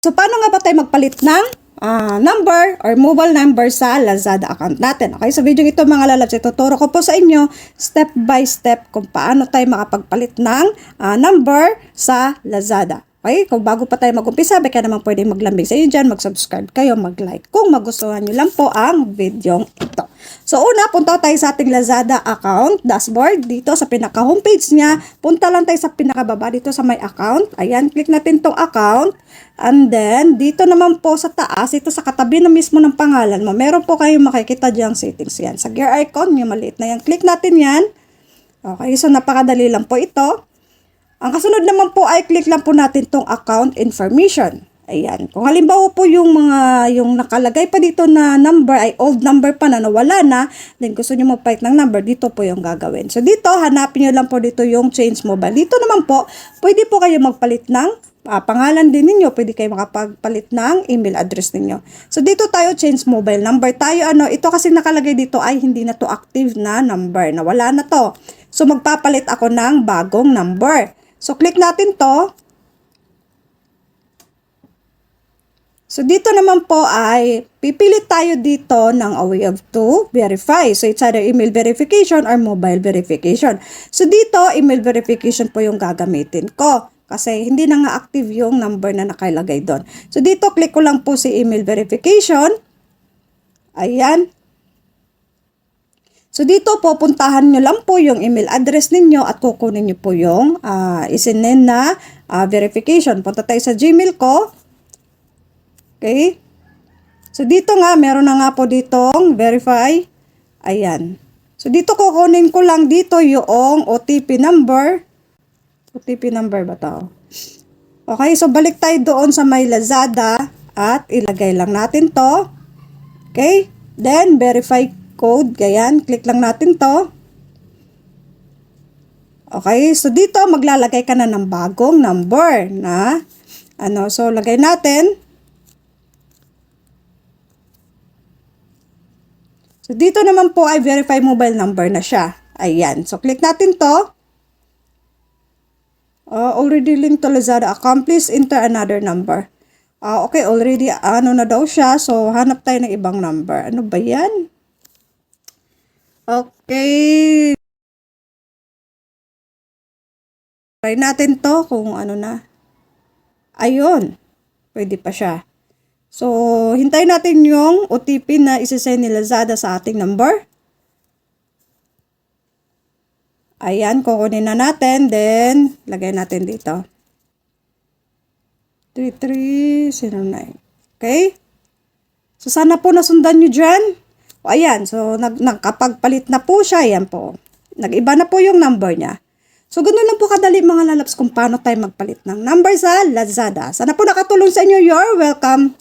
So, paano nga ba tayo magpalit ng ah, number or mobile number sa Lazada account natin? Okay, sa video ito mga lalabs, ituturo ko po sa inyo step by step kung paano tayo makapagpalit ng ah, number sa Lazada. Okay, kung bago pa tayo mag-umpisa, baka naman pwede maglambing sa inyo dyan, mag-subscribe kayo, mag-like kung magustuhan nyo lang po ang video. So una, punta tayo sa ating Lazada account dashboard dito sa pinaka homepage niya. Punta lang tayo sa pinakababa dito sa my account. Ayan, click natin tong account. And then, dito naman po sa taas, ito sa katabi na mismo ng pangalan mo, meron po kayong makikita diyang settings yan. Sa gear icon, yung maliit na yan. Click natin yan. Okay, so napakadali lang po ito. Ang kasunod naman po ay click lang po natin tong account information. Ayan. Kung halimbawa po yung mga, yung nakalagay pa dito na number ay old number pa na nawala na, then gusto nyo magpalit ng number, dito po yung gagawin. So dito, hanapin nyo lang po dito yung change mobile. Dito naman po, pwede po kayo magpalit ng ah, pangalan din ninyo, pwede kayo makapagpalit ng email address ninyo. So dito tayo change mobile number tayo ano, ito kasi nakalagay dito ay hindi na to active na number, nawala na to. So magpapalit ako ng bagong number. So click natin to. So dito naman po ay pipilit tayo dito ng a way of to verify. So it's either email verification or mobile verification. So dito email verification po yung gagamitin ko. Kasi hindi na nga active yung number na nakalagay doon. So dito click ko lang po si email verification. Ayan. So dito po puntahan nyo lang po yung email address ninyo at kukunin nyo po yung uh, isinin na ah, verification. Punta tayo sa Gmail ko. Okay? So, dito nga, meron na nga po ditong verify. Ayan. So, dito kukunin ko lang dito yung OTP number. OTP number ba to? Okay, so balik tayo doon sa my Lazada at ilagay lang natin to. Okay? Then, verify code. Ganyan. Click lang natin to. Okay, so dito maglalagay ka na ng bagong number na ano, so lagay natin So, dito naman po ay verify mobile number na siya. Ayan. So, click natin to. Uh, already linked to Lazada account. Please enter another number. Ah, okay, already ano na daw siya. So, hanap tayo ng ibang number. Ano ba yan? Okay. Try natin to kung ano na. Ayun. Pwede pa siya. So, hintayin natin yung OTP na isasend ni Lazada sa ating number. Ayan, kukunin na natin. Then, lagay natin dito. 3309. Okay? So, sana po nasundan nyo dyan. O, ayan. So, nag, nagkapagpalit na po siya. Ayan po. Nag-iba na po yung number niya. So, ganun lang po kadali mga lalabs kung paano tayo magpalit ng number sa Lazada. Sana po nakatulong sa inyo. You're welcome.